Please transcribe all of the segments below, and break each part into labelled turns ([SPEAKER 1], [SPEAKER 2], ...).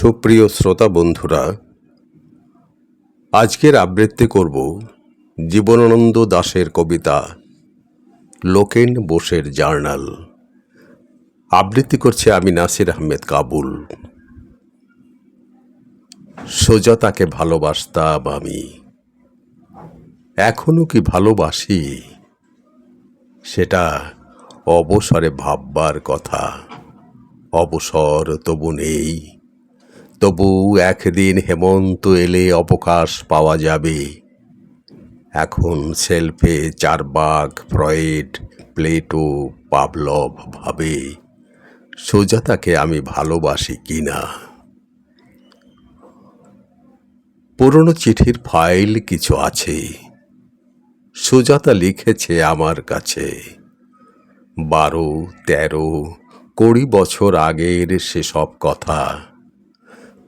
[SPEAKER 1] সুপ্রিয় শ্রোতা বন্ধুরা, আজকের আবৃত্তি করব জীবনানন্দ দাশের কবিতা লোকেন বোসের জার্নাল। আবৃত্তি করছে আমি নাসির আহমেদ কাবুল। সোজা তাকে ভালোবাসতাম আমি। এখনও কি ভালোবাসি? সেটা অবসরে ভাববার কথা। অবসর তবু নেই। তবু একদিন হেমন্ত এলে অবকাশ পাওয়া যাবে। এখন সেলফে চারবাগ ফ্রয়েড, প্লেটো, পাবলভ ভাবে। সোজাতাকে আমি ভালোবাসি কিনা? পুরনো চিঠির ফাইল কিছু আছে। সুজাতা লিখেছে আমার কাছে। বারো, তেরো, কুড়ি বছর আগের সেসব কথা।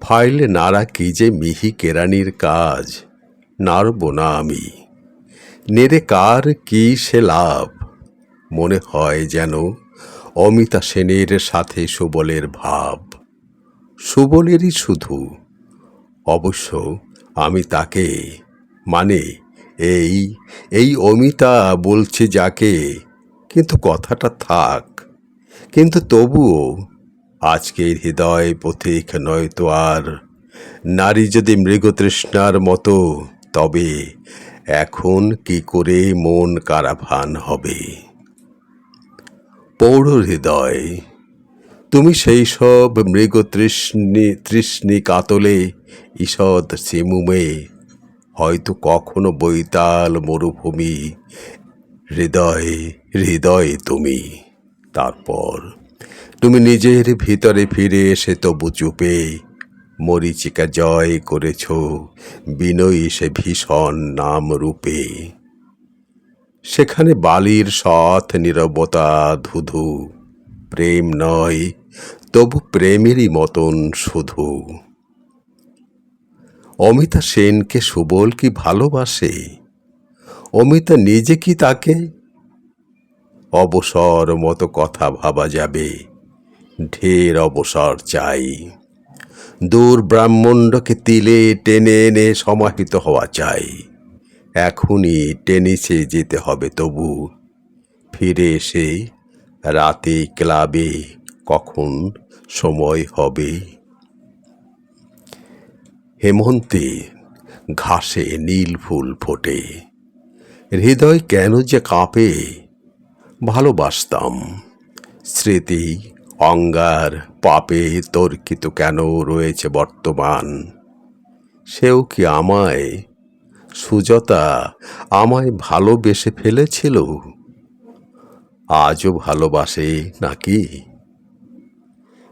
[SPEAKER 1] ফাইল নাড়া কি যে মিহি কেরানির কাজ? নাড়ব না আমি। নেড়ে কার কি সে লাভ? মনে হয় যেন অমিতা সেনের সাথে সুবলের ভাব। সুবলেরই শুধু। অবশ্য আমি তাকে মানে এই এই অমিতা বলছে যাকে, কিন্তু কথাটা থাক। কিন্তু তবুও আজকের হৃদয় পথিক নয়তো আর। নারী যদি মৃগতৃষ্ণার মতো, তবে এখন কি করে মন কারাভান হবে? পৌর হৃদয়, তুমি সেই সব মৃগতৃষ্ণী, তৃষ্ণী কাতলে ঈষৎ সিমুমে, হয়তো কখনো বৈতাল মরুভূমি। হৃদয় হৃদয় তুমি। তারপর তুমি নিজের ভিতরে ফিরে এসে তবু চুপে। মরিচিকা জয় করেছ, বিনয়ী সে ভীষণ নাম রূপে সেখানে বালির সৎ নীরবতা ধুধু, প্রেম নয়, তবু প্রেমেরই মতন শুধু। অমিতা সেনকে সুবল কি ভালোবাসে? অমিতা নিজে কি তাকে অবসর মতো কথা ভাবা যাবে। ঢের অবসর চাই। দূর ব্রাহ্মণ্ডকে তিলে টেনে এনে সমাহিত হওয়া চাই। এখনই টেনিসে যেতে হবে তবু। ফিরে এসে রাতে ক্লাবে কখন সময় হবে? হেমন্তে ঘাসে নীল ফুল ফোটে। হৃদয় কেন যে কাঁপে ভালোবাসতাম। স্মৃতি, অঙ্গার, পাপে তর্কিত কেন রয়েছে বর্তমান? সেও কি আমায়, সুজতা, আমায় ভালোবেসে ফেলেছিল? আজও ভালোবাসে নাকি?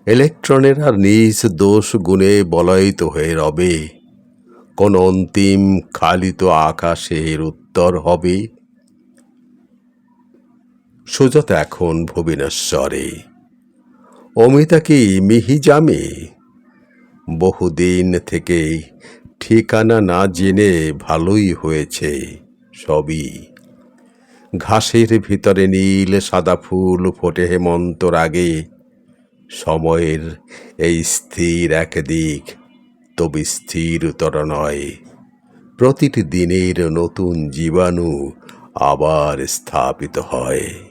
[SPEAKER 1] ইলেকট্রনের আর নিজ দোষ গুণে বলয়িত হয়ে রবে। কোন অন্তিম খালিত আকাশের উত্তর হবে সুজাতা এখন ভুবনেশ্বরে। অমিতা কি মিহি জামে বহুদিন থেকে ঠিকানা না জেনে ভালোই হয়েছে সবই। ঘাসের ভিতরে নীল সাদা ফুল ফোটে হেমন্তর আগে সময়ের এই স্থির একদিক তবে স্থিরতর নয়। প্রতিটি দিনের নতুন জীবাণু আবার স্থাপিত হয়।